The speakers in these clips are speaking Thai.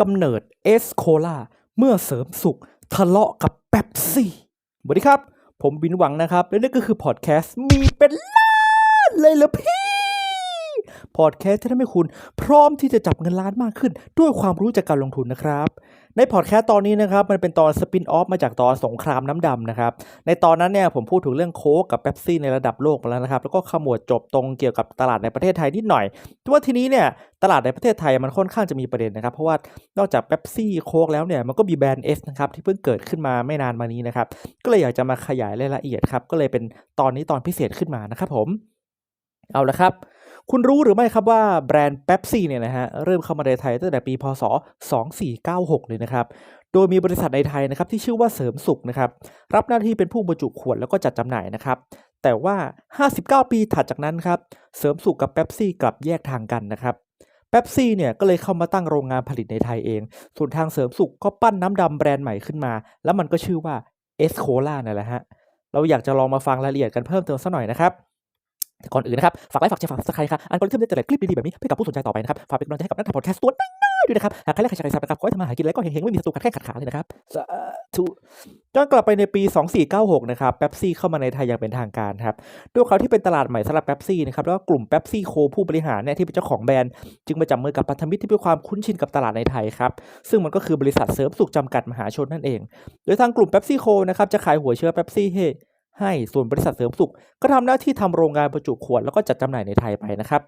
กำเนิดเอสโคลาเมื่อเสริมสุขทะเลาะกับเป๊ปซี่สวัสดีครับ ผมบินหวังนะครับ และนี่ก็คือพอดแคสต์มีเป็นล้านเลยเหรอพี่ อดแคสต์ที่ทำให้คุณ พร้อมที่จะจับเงินล้านมากขึ้น ด้วยความรู้จากการลงทุนนะครับ ในพอดแคสต์ตอนนี้นะครับมันเป็นตอนสปินออฟมาจากตอนสงครามน้ำดำนะครับในตอนนั้นเนี่ยผมพูดถึงเรื่องโค้กกับเป๊ปซี่ในระดับโลกมาแล้วนะครับแล้วก็ขมวดจบตรงเกี่ยวกับตลาดในประเทศไทยนิดหน่อยแต่ว่าทีนี้เนี่ยตลาดในประเทศไทยมันค่อนข้างจะมีประเด็นนะครับเพราะว่านอกจากเป๊ปซี่โค้กแล้วเนี่ยมันก็มีแบรนด์เอสนะครับที่เพิ่งเกิดขึ้นมาไม่นานมานี้นะครับก็เลยอยากจะมาขยายรายละเอียดครับก็เลยเป็นตอนนี้ตอนพิเศษขึ้นมานะครับผม เอาละครับ คุณรู้หรือไม่ครับว่าแบรนด์เป๊ปซี่เนี่ยนะฮะเริ่มเข้ามาในไทยตั้งแต่ปีพศ 2496 เลยนะครับ โดยมีบริษัทในไทยนะครับที่ชื่อว่าเสริมสุขนะครับรับหน้าที่เป็นผู้บรรจุขวดแล้วก็จัดจำหน่ายนะครับแต่ว่า 59 ปีถัดจากนั้นครับเสริมสุขกับเป๊ปซี่กลับแยกทางกันนะครับเป๊ปซี่เนี่ยก็เลยเข้ามาตั้งโรงงานผลิตในไทยเอง ส่วนทางเสริมสุขก็ปั้นน้ำดำแบรนด์ใหม่ขึ้นมา แล้วมันก็ชื่อว่าเอสโคล่านั่นแหละฮะ เราอยากจะลองมาฟังรายละเอียดกันเพิ่มเติมสักหน่อยนะครับ ก่อนอื่นนะครับ ฝากไลค์ฝากแชร์ฝากซับสไครต์ครับอันกอริทึมได้เจริญคลิปดีๆแบบนี้ให้กับผู้สนใจต่อไปนะครับ ฝากเป็นกำลังใจให้กับนักทำพอดแคสต์ตัวน้อยๆด้วยนะครับ หากใครแรกใครใครซับนะครับ ขอให้ทำมาหากินแล้วก็เฮงๆ ไม่มีศัตรูขัดแข้งขัดขาเลยนะครับสาธุย้อนกลับไปในปี 2496 นะครับเป๊ปซี่เข้ามาในไทยอย่างเป็นทางการครับ ด้วยเขาที่เป็นตลาดใหม่สำหรับเป๊ปซี่นะครับ แล้วก็กลุ่มเป๊ปซี่โคผู้บริหารเนี่ยที่เป็นเจ้าของแบรนด์ จึงมาจับมือกับพันธมิตรที่มีความคุ้นชินกับตลาดในไทยครับ ซึ่งมันก็คือบริษัทเสริมสุขจำกัดมหาชนนั่นเอง โดยทางกลุ่มเป๊ปซี่โคนะครับจะขายหัวเชื้อเป๊ปซี่ให้ ให้ส่วนบริษัทเสริมสุข ก็ทำหน้าที่ทำโรงงานบรรจุขวดแล้วก็จัดจำหน่ายในไทยไปนะครับ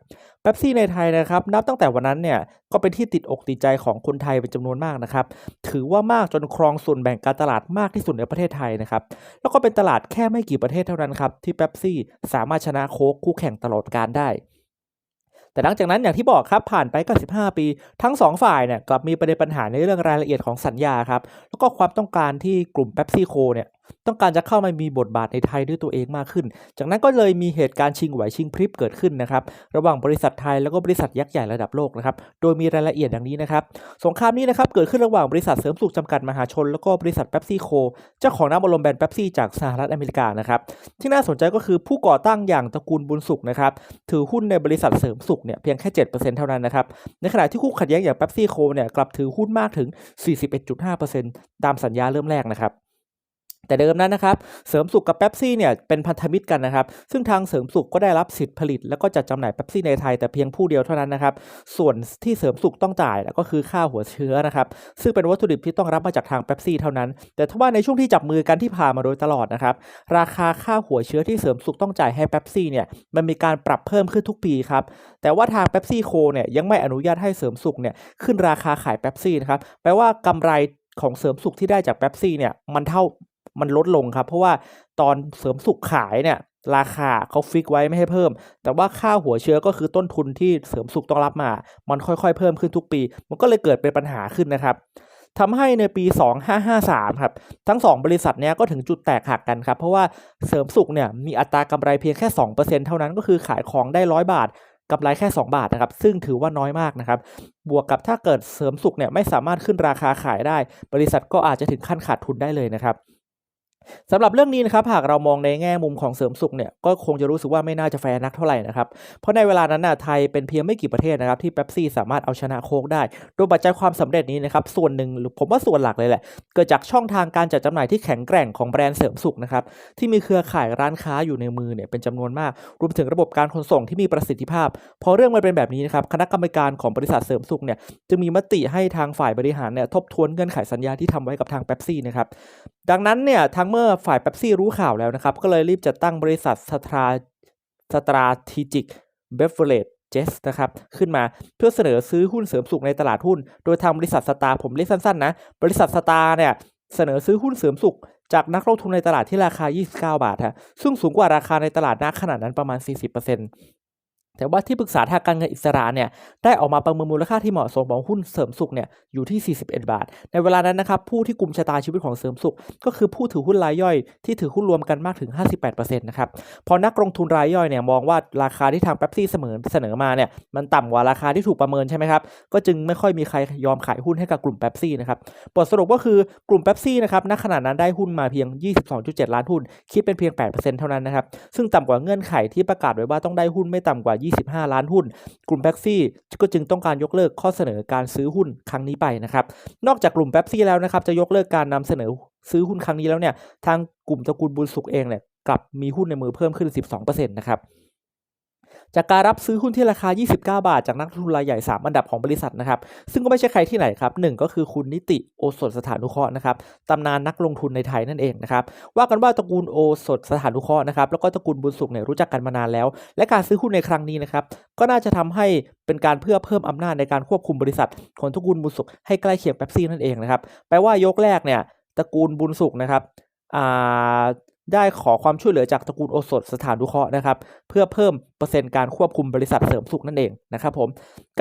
เป๊ปซี่ในไทยนะครับนับตั้งแต่วันนั้นเนี่ยก็เป็นที่ติดอกติดใจของคนไทยเป็นจำนวนมากนะครับถือว่ามากจนครองส่วนแบ่งการตลาดมากที่สุดในประเทศไทยนะครับแล้วก็เป็นตลาดแค่ไม่กี่ประเทศเท่านั้นครับที่เป๊ปซี่สามารถชนะโค้กคู่แข่งตลอดการได้แต่หลังจากนั้นอย่างที่บอกครับผ่านไปก็15 ปี ทั้ง 2 ฝ่ายเนี่ยกลับมีประเด็นปัญหาในเรื่องรายละเอียดของสัญญาครับแล้วก็ความต้องการที่กลุ่มเป๊ปซี่โคเนี่ย ต้องการจะเข้ามามีบทบาทในไทยด้วยตัวเองมากขึ้น จากนั้นก็เลยมีเหตุการณ์ชิงไหวชิงพริบเกิดขึ้นนะครับ ระหว่างบริษัทไทยแล้วก็บริษัทยักษ์ใหญ่ระดับโลกนะครับ โดยมีรายละเอียดดังนี้นะครับ สงครามนี้นะครับเกิดขึ้นระหว่างบริษัทเสริมสุขจำกัดมหาชน แล้วก็บริษัทเป๊ปซี่โค เจ้าของน้ำอัดลมแบรนด์เป๊ปซี่จากสหรัฐอเมริกานะครับ ที่น่าสนใจก็คือผู้ก่อตั้งอย่างตระกูลบุญสุขนะครับ ถือหุ้นในบริษัทเสริมสุขเนี่ยเพียงแค่ 7%เท่านั้นนะครับ ในขณะที่คู่ขัดแย้งอย่างเป๊ปซี่โคเนี่ยกลับถือหุ้นมากถึง 41.5%ตามสัญญาเริ่มแรกนะครับ แต่เดิมนั้นนะครับ เสริมสุขกับเป๊ปซี่เนี่ยเป็นพันธมิตรกันนะครับ ซึ่งทางเสริมสุขก็ได้รับสิทธิผลิต แล้วก็จัดจำหน่ายเป๊ปซี่ในไทยแต่เพียงผู้เดียวเท่านั้นนะครับ ส่วนที่เสริมสุขต้องจ่ายก็คือค่าหัวเชื้อนะครับ ซึ่งเป็นวัตถุดิบที่ต้องรับมาจากทางเป๊ปซี่เท่านั้น แต่ถ้าว่าในช่วงที่จับมือกันที่ผ่านมาโดยตลอดนะครับ ราคาค่าหัวเชื้อที่เสริมสุขต้องจ่ายให้เป๊ปซี่เนี่ยมันมีการปรับเพิ่มขึ้นทุกปีครับ แต่ว่าทางเป๊ปซี่โคเนี่ยยังไม่อนุญาตให้เสริมสุขเนี่ยขึ้นราคาขายเป๊ปซี่นะครับ แปลว่ากำไรของเสริมสุขที่ได้จากเป๊ปซี่เนี่ยมันเท่า มันลดลงครับ เพราะว่าตอนเสริมสุขขายเนี่ยราคาเขาฟิกไว้ไม่ให้เพิ่ม แต่ว่าค่าหัวเชื้อก็คือต้นทุนที่เสริมสุขต้องรับมา มันค่อยๆ เพิ่มขึ้นทุกปี มันก็เลยเกิดเป็นปัญหาขึ้นนะครับทำให้ในปี 2553 ครับ ทั้ง 2 บริษัทเนี้ยก็ถึงจุดแตกหักกันครับ เพราะว่าเสริมสุขเนี่ยมีอัตรากำไรเพียงแค่ 2%เท่านั้นก็คือขายของได้ 100 บาทกำไรแค่ 2 บาทนะครับ ซึ่งถือว่าน้อยมากนะครับ บวกกับถ้าเกิดเสริมสุขเนี่ยไม่สามารถขึ้นราคาขายได้ บริษัทก็อาจจะถึงขั้นขาดทุนได้เลยนะครับ สำหรับเรื่องนี้นะครับหากเรามองในแง่มุมของเสริมสุขเนี่ยก็คงจะรู้สึกว่าไม่น่าจะแฟร์นักเท่าไหร่นะครับเพราะในเวลานั้นน่ะไทยเป็นเพียงไม่กี่ประเทศนะครับที่เป๊ปซี่สามารถเอาชนะโค้กได้ โดยปัจจัยความสำเร็จนี้นะครับส่วนหนึ่งหรือผมว่าส่วนหลักเลยแหละ เกิดจากช่องทางการจัดจำหน่ายที่แข็งแกร่งของแบรนด์เสริมสุขนะครับที่มีเครือข่ายร้านค้าอยู่ในมือเนี่ยเป็นจำนวนมากรวมถึงระบบการขนส่งที่มีประสิทธิภาพ พอเรื่องมันเป็นแบบนี้นะครับคณะกรรมการของบริษัทเสริมสุขเนี่ยจะมีมติให้ทางฝ่ายบริหารเนี่ยทบทวนเงื่อนไขสัญญาที่ทำไว้กับทางเป๊ปซี่นะครับดังนั้นเนี่ยทั้งเมื่อฝ่ายเป๊ปซี่รู้ข่าวแล้วนะครับ ก็เลยรีบจัดตั้งบริษัทสตราสตราทีจิกเบฟเวอร์เลจเจสนะครับขึ้นมาเพื่อเสนอซื้อหุ้นเสริมสุขในตลาดหุ้น โดยทางบริษัทสตาร์ผมเรียกสั้นๆนะ บริษัทสตาร์เนี่ยเสนอซื้อหุ้นเสริมสุข จากนักลงทุนในตลาดที่ราคา 29 บาทฮะซึ่งสูงกว่าราคาในตลาดณขนาดนั้นประมาณ 40% แต่ว่าที่ปรึกษาทางการเงินอิสระเนี่ยได้ออกมาประเมินมูลค่าที่เหมาะสมของหุ้นเสริมสุขเนี่ยอยู่ที่ 41 บาท ในเวลานั้นนะครับผู้ที่กลุ่มชะตาชีวิตของเสริมสุข ก็คือผู้ถือหุ้นรายย่อยที่ถือหุ้นรวมกันมากถึง 58%นะครับพอนักลงทุนรายย่อยเนี่ยมองว่าราคาที่ทางเป๊ปซี่เสมอเสนอมาเนี่ยมันต่ำกว่าราคาที่ถูกประเมินใช่ไหมครับก็จึงไม่ค่อยมีใครยอมขายหุ้นให้กับกลุ่มเป๊ปซี่นะครับบทสรุปก็คือกลุ่มเป๊ปซี่นะครับณขณะนั้นได้หุ้นมาเพียง 22.7 ล้านหุ้น คิดเป็นเพียง 8%เท่านั้นนะครับซึ่งต่ำกว่าเงื่อนไขที่ประกาศไว้ว่าต้องได้หุ้นไม่ต่ำกว่า25 ล้านหุ้น กลุ่มแบ๊กซี่ก็จึงต้องการยกเลิกข้อเสนอการซื้อหุ้นครั้งนี้ไปนะครับ นอกจากกลุ่มแบ๊กซี่แล้วนะครับ จะยกเลิกการนำเสนอซื้อหุ้นครั้งนี้แล้วเนี่ย ทางกลุ่มตระกูลบุญสุขเองเนี่ยกลับมีหุ้นในมือเพิ่มขึ้น 12%นะครับ จากการรับซื้อหุ้นที่ราคา 29 บาท จากนักลงทุนรายใหญ่ 3 อันดับของบริษัทนะครับ ซึ่งก็ไม่ใช่ใครที่ไหนครับหนึ่งก็คือคุณนิติโอสถสถานุเคราะห์นะครับตำนานนักลงทุนในไทยนั่นเองนะครับว่ากันว่าตระกูลโอสถสถานุเคราะห์นะครับแล้วก็ตระกูลบุญสุขเนี่ยรู้จักกันมานานแล้ว และการซื้อหุ้นในครั้งนี้นะครับก็น่าจะทำให้เป็นการเพื่อเพิ่มอำนาจในการควบคุมบริษัทของตระกูลบุญสุขให้ใกล้เคียงเป๊ปซี่นั่นเองนะครับแปลว่ายกแรกเนี่ยตระกูลบุญสุขนะครับอ่า ได้ขอความช่วยเหลือจากตระกูลโอสถสถานนุเคราะห์นะครับ เพื่อเพิ่มเปอร์เซ็นต์การควบคุมบริษัทเสริมสุขนั่นเองนะครับผม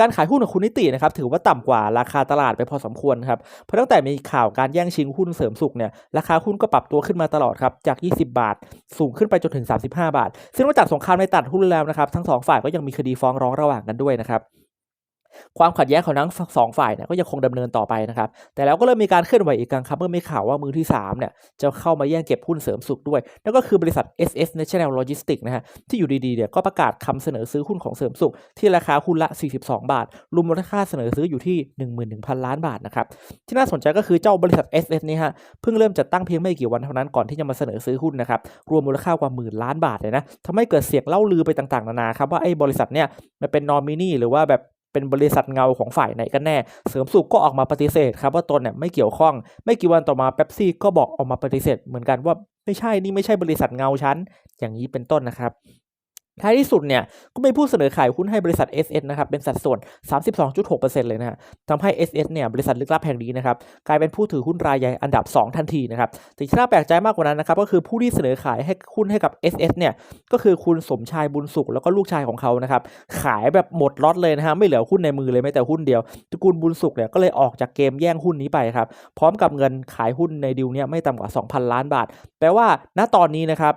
การขายหุ้นของคุณนิตินะครับถือว่าต่ำกว่าราคาตลาดไปพอสมควรครับเพราะตั้งแต่มีข่าวการแย่งชิงหุ้นเสริมสุขเนี่ยราคาหุ้นก็ปรับตัวขึ้นมาตลอดครับจาก 20 บาท สูงขึ้นไปจนถึง 35 บาท ซึ่งนอกจากสงครามในตลาดหุ้นแล้วนะครับทั้งสองฝ่ายก็ยังมีคดีฟ้องร้องระหว่างกันด้วยนะครับ ความขัดแย้งของทั้งสองฝ่ายเนี่ยก็ยังคงดำเนินต่อไปนะครับ แต่แล้วก็เริ่มมีการเคลื่อนไหวอีกครั้งครับเมื่อมีข่าวว่ามือที่3เนี่ยจะเข้ามาแย่งเก็บหุ้นเสริมสุขด้วย นั่นก็คือบริษัท SS National Logistics นะฮะที่อยู่ดีๆเนี่ยก็ประกาศคำเสนอซื้อหุ้นของเสริมสุข ที่ราคาหุ้นละ 42 บาท รวมมูลค่าเสนอซื้ออยู่ที่ 11,000 ล้านบาทนะครับที่น่าสนใจก็คือเจ้าบริษัท SS นี่ฮะเพิ่งเริ่มจัดตั้งเพียงไม่กี่วันเท่านั้นก่อนที่จะมาเสนอซื้อหุ้นนะครับรวมมูลค่ากว่าหมื่นล้านบาทเลยนะทำให้เกิดเสียงเล่าลือไปต่างๆนานาครับว่าไอ้บริษัทเนี่ยมันเป็นนอมินีหรือว่าแบบ เป็นบริษัทเงาของฝ่ายไหนกันแน่ เสริมสุขก็ออกมาปฏิเสธครับว่าตนเนี่ยไม่เกี่ยวข้อง ไม่กี่วันต่อมาเป๊ปซี่ก็บอกออกมาปฏิเสธเหมือนกันว่าไม่ใช่นี่ไม่ใช่บริษัทเงาฉันอย่างนี้เป็นต้นนะครับ ท้ายที่สุดเนี่ยก็มีผู้เสนอขายหุ้นให้บริษัท SS นะครับเป็นสัดส่วน 32.6%เลยนะฮะทำให้ SS เนี่ยบริษัทลึกลับแห่งนี้นะครับกลายเป็นผู้ถือหุ้นรายใหญ่อันดับ 2 ทันทีนะครับแต่งที่น่าแปลกใจมากกว่านั้นนะครับก็คือผู้ที่เสนอขายให้หุ้นให้กับ SS เนี่ยก็คือคุณสมชายบุญสุขแล้วก็ลูกชายของเขานะครับขายแบบหมดล็อตเลยนะฮะไม่เหลือหุ้นในมือเลยแม้แต่หุ้นเดียวตระกูลบุญสุขเนี่ยก็เลยออกจากเกมแย่งหุ้นนี้ไปครับพร้อมกับเงินขายหุ้นในดีลเนี่ยไม่ต่ำกว่า 2,000 ล้านบาท แปลว่าณตอนนี้นะครับ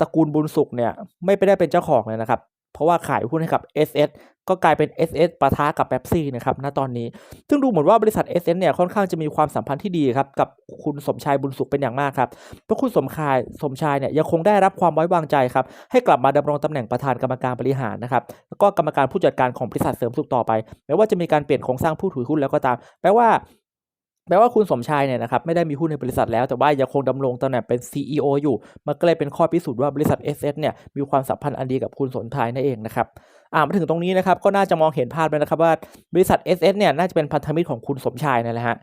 ตระกูลบุญสุขเนี่ยไม่ไปได้เป็นเจ้าของเลยนะครับ เพราะว่าขายหุ้นให้กับ SS ก็กลายเป็น SS ปะทะกับเป๊ปซี่นะครับณตอนนี้ ซึ่งดูเหมือนว่าบริษัท SS เนี่ยค่อนข้างจะมีความสัมพันธ์ที่ดีครับกับคุณสมชายบุญสุขเป็นอย่างมากครับเพราะคุณสมชายสมชายเนี่ยยังคงได้รับความไว้วางใจครับให้กลับมาดำรงตำแหน่งประธานกรรมการบริหารนะครับแล้วก็กรรมการผู้จัดการของบริษัทเสริมสุขต่อไปแม้ว่าจะมีการเปลี่ยนโครงสร้างผู้ถือหุ้นแล้วก็ตามแปลว่า แม้ว่าคุณสมชายเนี่ยนะครับไม่ได้มีหุ้นในบริษัทแล้วแต่ว่ายังคงดำรงตำแหน่งเป็น CEO อยู่ มันก็เลยเป็นข้อพิสูจน์ว่าบริษัท SS เนี่ยมีความสัมพันธ์อันดีกับคุณสมชายนั่นเองนะครับอ่ามาถึงตรงนี้นะครับก็น่าจะมองเห็นภาพไปนะครับว่าบริษัท SS เนี่ยน่าจะเป็นพันธมิตรของคุณสมชายนั่นแหละฮะ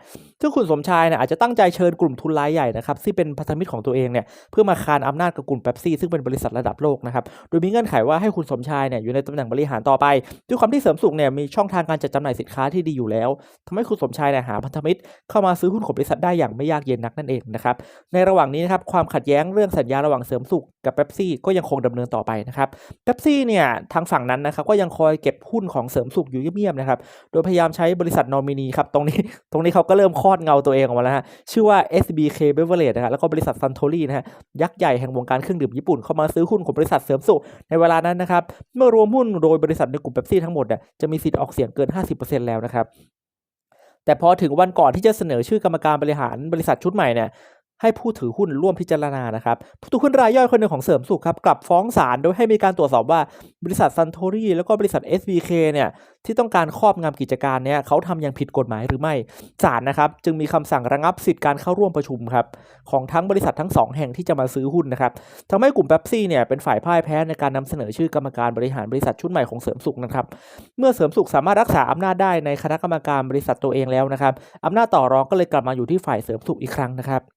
ซึ่งคุณสมชายเนี่ยอาจจะตั้งใจเชิญกลุ่มทุนรายใหญ่นะครับที่เป็นพันธมิตรของตัวเองเนี่ยเพื่อมาคานอำนาจกับกลุ่มเป๊ปซี่ซึ่งเป็นบริษัทระดับโลกนะครับโดยมีเงื่อนไขว่าให้คุณสมชายเนี่ยอยู่ในตำแหน่งบริหารต่อไป ด้วยความที่เสริมสุขเนี่ยมีช่องทางการจัดจำหน่ายสินค้าที่ดีอยู่แล้วทำให้คุณสมชายเนี่ยหาพันธมิตรเข้ามาซื้อหุ้นของบริษัทได้อย่างไม่ยากเย็นนักนั่นเองนะครับในระหว่างนี้นะครับความขัดแย้งเรื่องสัญญาระหว่างเสริมสุขกับเป๊ปซี่ก็ยังคงดำเนินต่อไปนะครับเป๊ปซี่เนี่ยทางฝั่งนั้นนะครับก็ยังคอยเก็บหุ้นของเสริมสุขอยู่เงียบๆนะครับโดยพยายามใช้บริษัทนอมินีครับตรงนี้ตรงนี้เขาก็เริ่มคลอดเงาตัวเองออกมาแล้วฮะชื่อว่า SBK Beverage นะครับแล้วก็บริษัท Suntory นะฮะยักษ์ใหญ่แห่งวงการเครื่องดื่มญี่ปุ่นเข้ามาซื้อหุ้นของบริษัทเสริมสุขในเวลานั้นนะครับเมื่อรวมหุ้นโดยบริษัทในกลุ่มเบปซี่ทั้งหมดเนี่ยจะมีสิทธิ์ออกเสียงเกิน 50%แล้วนะครับแต่พอถึงวันก่อนที่จะเสนอชื่อกรรมการบริหารบริษัทชุดใหม่เนี่ย ให้ผู้ถือหุ้นร่วมพิจารณานะครับผู้ถือหุ้นรายย่อยคนหนึ่งของเสริมสุขครับกลับฟ้องศาลโดยให้มีการตรวจสอบว่าบริษัทซันโทรีแล้วก็บริษัท SBK เนี่ยที่ต้องการครอบงำกิจการเนี่ยเขาทำอย่างผิดกฎหมายหรือไม่ศาลนะครับจึงมีคำสั่งระงับสิทธิ์การเข้าร่วมประชุมครับของทั้งบริษัททั้งสองแห่งที่จะมาซื้อหุ้นนะครับทำให้กลุ่มเป๊ปซี่เนี่ยเป็นฝ่ายพ่ายแพ้ในการนำเสนอชื่อกรรมการบริหารบริษัทชุดใหม่ของเสริมสุขนะครับเมื่อเสริมสุขสามารถรักษาอำนาจได้ในคณะกรรมการบริษัทตัวเองแล้วนะครับอำนาจต่อรองก็เลยกลับมาอยู่ที่ฝ่ายเสริมสุขอีกครั้งนะครับ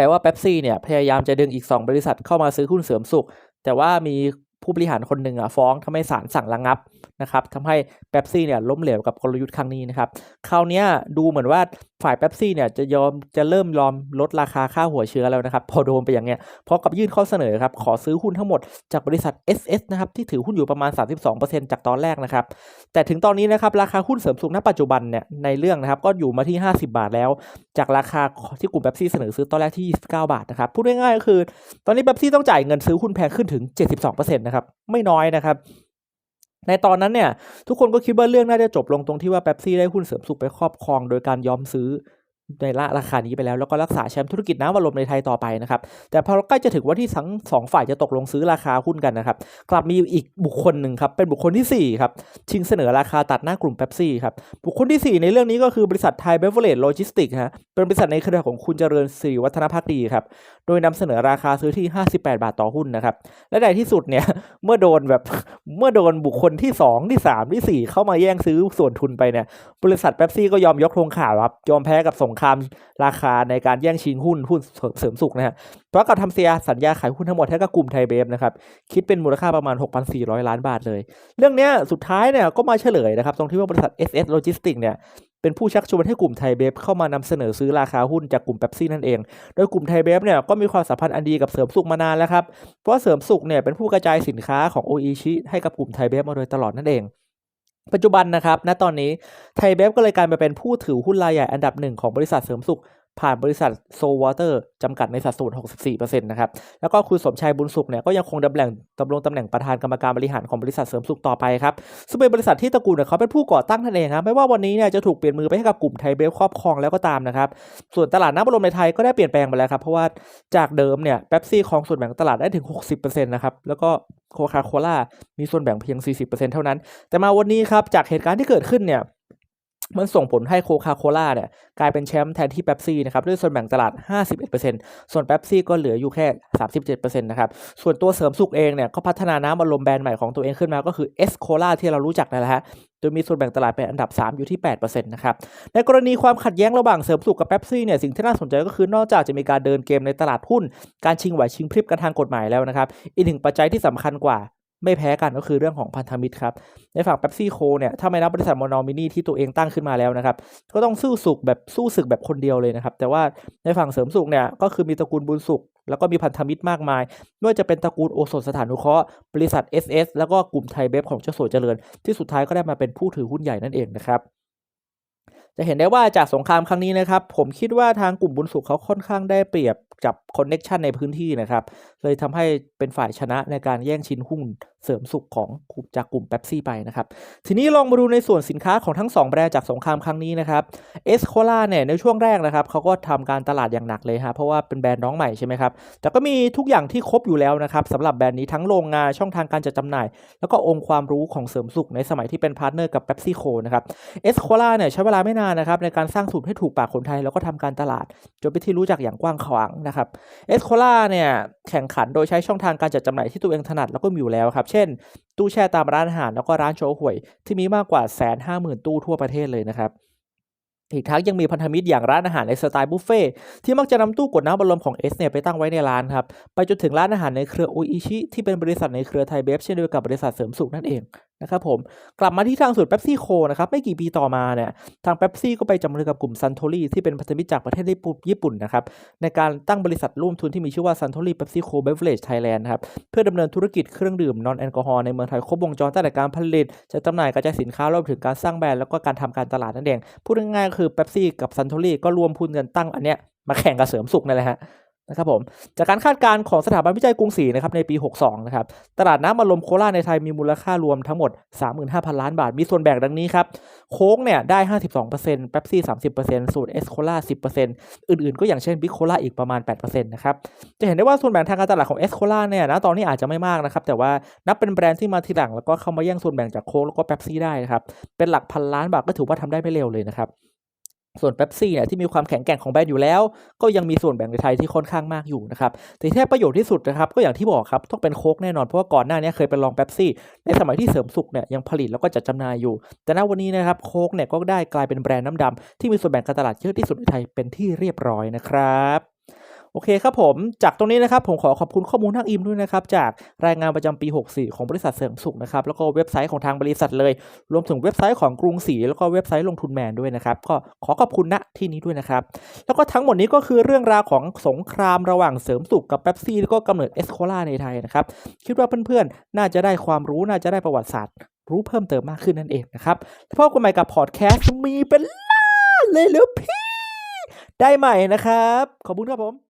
ลว่าเป๊ปซี่เนี่ยพยายามจะดึงอีก 2 บริษัทเข้ามาซื้อหุ้นเสริมสุข แต่ว่ามีผู้บริหารคนหนึ่งอะฟ้องทำให้ศาลสั่งระงับ นะครับทำให้เป๊ปซี่เนี่ยล้มเหลวกับกลยุทธ์ครั้งนี้นะครับคราวนี้ดูเหมือนว่าฝ่ายเป๊ปซี่เนี่ยจะยอมจะเริ่มยอมลดราคาค่าหัวเชื้อแล้วนะครับ พอโดนไปอย่างเงี้ยพร้อมกับยื่นข้อเสนอครับขอซื้อหุ้นทั้งหมดจากบริษัท SS นะครับที่ถือหุ้นอยู่ประมาณ 32%จากตอนแรกนะครับ แต่ถึงตอนนี้นะครับราคาหุ้นเสริมสุขณปัจจุบันเนี่ยในเรื่องนะครับก็อยู่มาที่ 50 บาทแล้ว จากราคาที่กลุ่มเป๊ปซี่เสนอซื้อตอนแรกที่ 29 บาทนะครับพูดง่ายๆก็คือ ตอนนี้เป๊ปซี่ต้องจ่ายเงินซื้อหุ้นแพงขึ้นถึง 72%นะครับไม่น้อยนะครับ ในตอนนั้นเนี่ยทุกคนก็คิดว่าเรื่องน่าจะจบลงตรงที่ว่าเป๊ปซี่ได้หุ้นเสริมสุขไปครอบครองโดยการยอมซื้อ ในละราคานี้ไปแล้ว แล้วก็รักษาแชมป์ธุรกิจน้ำอัดลมในไทยต่อไปนะครับแต่พอใกล้จะถึงวันที่ทั้งสองฝ่ายจะตกลงซื้อราคาหุ้นกันนะครับกลับมีอีกบุคคลหนึ่งครับเป็นบุคคลที่4ครับชิงเสนอราคาตัดหน้ากลุ่มเ e ปซี่ครับบุคคลที่ 4 ในเรื่องนี้ก็คือบริษัทไทยเบเวอร์เรจโลจิสติกฮะเป็นบริษัทในเครือของคุณเจริญศรีวัฒนพักดีครับโดยนำเสนอราคาซื้อที่ 58 บาทต่อหุ้นนะครับและในที่สุดเนี่ยเมื่อโดนแบบเมื่อโดนบุคคลที่ 2 ที่ 3 ที่ 4 เข้ามาแย่งซื้อส่วนทุนไปเนี่ยบริษัทเ e ปซี่ก็ยอมยกธงขาวครับยอมแพ้กับสงครามราคาในการแย่งชิงหุ้นหุ้นเสริมสุขนะฮะเพราะกับทำเสียสัญญาขายหุ้นทั้งหมดให้กับกลุ่มไทยเบฟนะครับคิดเป็นมูลค่าประมาณ 6,400 ล้านบาทเลย เรื่องนี้สุดท้ายเนี่ยก็มาเฉลยนะครับตรงที่ว่าบริษัท SS Logistics เนี่ยเป็นผู้ชักชวนให้กลุ่มไทยเบฟเข้ามานำเสนอซื้อราคาหุ้นจากกลุ่มเ e ปซี่นั่นเอง โดยกลุ่มไทยเบฟเนี่ยก็มีความสัมพันธ์อันดีกับเสริมสุขมานานแล้วครับ เพราะเสริมสุขเนี่ยเป็นผู้กระจายสินค้าของโออิชิให้กับกลุ่มไทยเบฟมาโดยตลอดนั่นเอง ปัจจุบันนะครับณตอนนี้ไทยเบฟก็เลยกลายมาเป็นผู้ถือหุ้นรายใหญ่อันดับหนึ่งของบริษัทเสริมสุข ผ่านบริษัทโซวอเตอร์จำกัดในสัดส่วน 64%นะครับ แล้วก็คุณสมชายบุญสุขเนี่ยก็ยังคงดำแหน่งดำรงตำแหน่งประธานกรรมการบริหารของบริษัทเสริมสุขต่อไปครับ ซึ่งเป็นบริษัทที่ตระกูลเนี่ยเขาเป็นผู้ก่อตั้งนั่นเองครับ ไม่ว่าวันนี้เนี่ยจะถูกเปลี่ยนมือไปให้กับกลุ่มไทยเบฟครอบครองแล้วก็ตามนะครับ ส่วนตลาดน้ำบัลลมในไทยก็ได้เปลี่ยนแปลงไปแล้วครับ เพราะว่าจากเดิมเนี่ยเป๊ปซี่ครองส่วนแบ่งตลาดได้ถึง 60%นะครับ แล้วก็โคคาโคล่ามีส่วนแบ่งเพียง 40%เท่านั้น แต่มาวันนี้ครับจากเหตุการณ์ที่เกิดขึ้นเนี่ย มันส่งผลให้โคคาโคล่าเนี่ยกลายเป็นแชมป์แทนที่เป๊ปซี่นะครับด้วยส่วนแบ่งตลาด 51%ส่วนเป๊ปซี่ก็เหลืออยู่แค่ 37%นะครับส่วนตัวเสริมสุขเองเนี่ยก็พัฒนาน้ำอารมณ์แบรนด์ใหม่ของตัวเองขึ้นมาก็คือเอสโคล่าที่เรารู้จักนั่นแหละฮะโดยมีส่วนแบ่งตลาดเป็นอันดับ 3 อยู่ที่ 8%นะครับ ในกรณีความขัดแย้งระหว่างเสริมสุขกับเป๊ปซี่เนี่ย สิ่งที่น่าสนใจก็คือนอกจากจะมีการเดินเกมในตลาดหุ้น การชิงไหวชิงพริบกันทางกฎหมายแล้วนะครับ อีกหนึ่งปัจจัยที่สำคัญกว่า ไม่แพ้กันก็คือเรื่องของพันธมิตรครับ ในฝั่งเป๊ปซี่โคเนี่ยถ้าไม่นับบริษัทมอนอมินีที่ตัวเองตั้งขึ้นมาแล้วนะครับ ก็ต้องสู้สุกแบบสู้ศึกแบบคนเดียวเลยนะครับ แต่ว่าในฝั่งเสริมสุขเนี่ยก็คือมีตระกูลบุญสุข แล้วก็มีพันธมิตรมากมายไม่ว่าจะเป็นตระกูลโอสถสถานุเคราะห์บริษัท SS แล้วก็กลุ่มไทยเบฟของเจ้าสวเจริญ ที่สุดท้ายก็ได้มาเป็นผู้ถือหุ้นใหญ่นั่นเองนะครับ จะเห็นได้ว่าจากสงครามครั้งนี้นะครับ ผมคิดว่าทางกลุ่มบุญสุขเขาค่อนข้างได้เปรียบกับคอนเน็ชันในพื้นที่นะครับ เลยทำให้เป็นฝ่ายชนะในการแย่งชินหุ้นเสริมสุขของกลุ่มจากกลุ่มเ e ปซี่ไปนะครับ ทีนี้ลองมาดูในส่วนสินค้าของทั้ง 2 แบรนด์จากสงครามครั้งนี้นะครับเอสโคล่าเนี่ยในช่วงแรกนะครับเขาก็ทำการตลาดอย่างหนักเลยฮะเพราะว่าเป็นแบรนด์น้องใหม่ใช่ไหมครับแต่ก็มีทุกอย่างที่ครบอยู่แล้วนะครับสำหรับแบรนด์นี้ทั้งโรงงานช่องทางการจัดจำหน่าย แล้วก็องค์ความรู้ของเสริมสุขในสมัยที่เป็นพาร์ทเนอร์กับเ e ปซี่โคนะครับเอสโคล่าเนี่ยใช้เวลาไม่นานนะครับในการสร้างสูตรให้ถูกปากคนไทยแล้วก็ทำการตลาดจนเป็นที่รู้จักอย่างกว้างขวางนะครับเอสโคล่าเนี่ยแข่งขันโดยใช้ช่องทางการจัดจำหน่ายที่ตัวเองถนัดแล้วก็มีอยู่แล้วครับเช่น ตู้แช่ตามร้านอาหารแล้วก็ร้านโชว์หวย ที่มีมากกว่าแสนห้าหมื่นตู้ทั่วประเทศเลยนะครับอีกทั้งยังมีพันธมิตรอย่างร้านอาหารในสไตล์บุฟเฟ่ที่มักจะนำตู้กดน้ำบอลลมของเอสเนี่ยไปตั้งไว้ในร้านครับ ไปจนถึงร้านอาหารในเครือโออิชิที่เป็นบริษัทในเครือไทยเบฟเช่นเดียวกับบริษัทเสริมสุขนั่นเอง นะครับผมกลับมาที่ทางสูตรเป๊ปซี่โคนะครับไม่กี่ปีต่อมาเนี่ยทางเป๊ปซี่ก็ไปจับมือกับกลุ่มซันโทรีที่เป็นพันธมิตรจากประเทศญี่ปุ่นนะครับในการตั้งบริษัทร่วมทุนที่มีชื่อว่าซันโทรีเป๊ปซี่โคเบเวอเรจไทยแลนด์ครับเพื่อดำเนินธุรกิจเครื่องดื่มนอนแอลกอฮอล์ในเมืองไทยครบวงจรตั้งแต่การผลิตจัดจำหน่ายกระจายสินค้ารวมถึงการสร้างแบรนด์แล้วก็การทำการตลาดนั่นเองพูดง่ายๆก็คือเป๊ปซี่กับซันโทรีก็รวมทุนกันตั้งอันเนี้ยมาแข่งกับเสริมสุขนั่นแหละฮะ นะครับผมจากการคาดการณ์ของสถาบันวิจัยกรุงศรีนะครับในปี 62 นะครับตลาดน้ำอัดลมโคลาในไทยมีมูลค่ารวมทั้งหมด 35,000 ล้านบาท มีส่วนแบ่งดังนี้ครับ โค้กเนี่ยได้ 52%เป๊ปซี่ 30%สูตรเอสโคลา10%อื่นๆ ก็อย่างเช่นบิ๊กโคลาอีกประมาณ 8%นะครับจะเห็นได้ว่าส่วนแบ่งทางการตลาดของเอสโคลาเนี่ยนะตอนนี้อาจจะไม่มากนะครับแต่ว่านับเป็นแบรนด์ที่มาทีหลังแล้วก็เข้ามาแย่งส่วนแบ่งจากโค้กแล้วก็เป๊ปซี่ได้นะครับเป็นหลักพันล้านบาทก็ถือว่าทำได้ไม่เร็วเลยนะครับ ส่วนเป๊ปซี่เนี่ยที่มีความแข็งแกร่งของแบรนด์อยู่แล้ว ก็ยังมีส่วนแบ่งในไทยที่ค่อนข้างมากอยู่นะครับแต่ที่แท้ประโยชน์ที่สุดนะครับก็อย่างที่บอกครับต้องเป็นโค้กแน่นอนเพราะว่าก่อนหน้านี้เคยไปลองเป๊ปซี่ในสมัยที่เสริมสุขเนี่ยยังผลิตแล้วก็จัดจำหน่ายอยู่ แต่ณวันนี้นะครับโค้กเนี่ยก็ได้กลายเป็นแบรนด์น้ำดำที่มีส่วนแบ่งการตลาดเยอะที่สุดในไทยเป็นที่เรียบร้อยนะครับ โอเคครับผม จากตรงนี้นะครับผมขอขอบคุณข้อมูลทางอิมด้วยนะครับ จากรายงานประจำปี 64 ของบริษัทเสริมสุขนะครับ แล้วก็เว็บไซต์ของทางบริษัทเลย รวมถึงเว็บไซต์ของกรุงศรีแล้วก็เว็บไซต์ลงทุนแมนด้วยนะครับ ก็ขอขอบคุณณที่นี้ด้วยนะครับ แล้วก็ทั้งหมดนี้ก็คือเรื่องราวของสงครามระหว่างเสริมสุขกับเป๊ปซี่แล้วก็กำเนิดเอสโคล่าในไทยนะครับ คิดว่าเพื่อนๆ น่าจะได้ความรู้น่าจะได้ประวัติศาสตร์ รู้เพิ่มเติมมากขึ้นนั่นเองนะครับแล้วพบกันใหม่กับพอดแคสต์มีเป็นล้านเลยหรือพี่ได้ใหม่นะครับ ขอบคุณครับผม